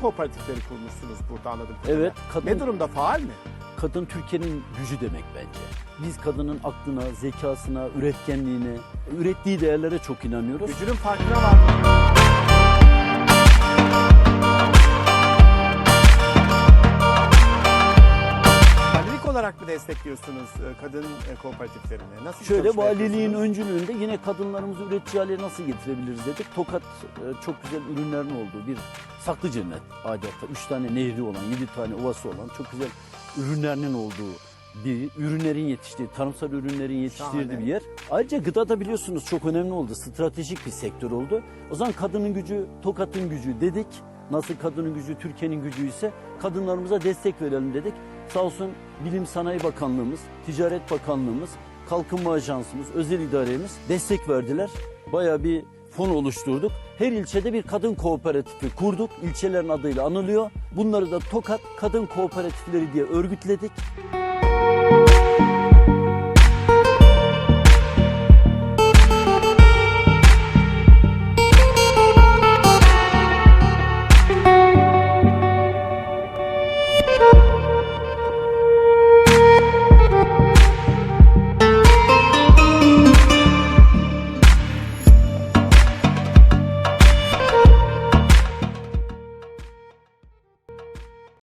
kooperatifleri kurmuşsunuz burada anladım. Evet, kadın, Ne durumda faal mi? kadın Türkiye'nin gücü demek bence. Biz kadının aklına, zekasına, üretkenliğine, ürettiği değerlere çok inanıyoruz. Gücünün farkına var. Destekliyorsunuz e, kadın e, kooperatiflerini? Nasıl bir Şöyle çalışma valiliğin yapıyorsunuz? öncülüğünde yine kadınlarımızı üretici hale nasıl getirebiliriz dedik. Tokat e, çok güzel ürünlerin olduğu bir saklı cennet adeta. Üç tane nehri olan, yedi tane ovası olan çok güzel ürünlerinin olduğu bir ürünlerin yetiştiği, tarımsal ürünlerin yetiştirdiği Şahane. bir yer. Ayrıca gıda da biliyorsunuz çok önemli oldu. Stratejik bir sektör oldu. O zaman kadının gücü, Tokat'ın gücü dedik. Nasıl kadının gücü Türkiye'nin gücü ise kadınlarımıza destek verelim dedik. Sağ olsun Bilim Sanayi Bakanlığımız, Ticaret Bakanlığımız, Kalkınma Ajansımız, özel idaremiz destek verdiler. Bayağı bir fon oluşturduk. Her ilçede bir kadın kooperatifi kurduk. İlçelerin adıyla anılıyor. Bunları da Tokat Kadın Kooperatifleri diye örgütledik.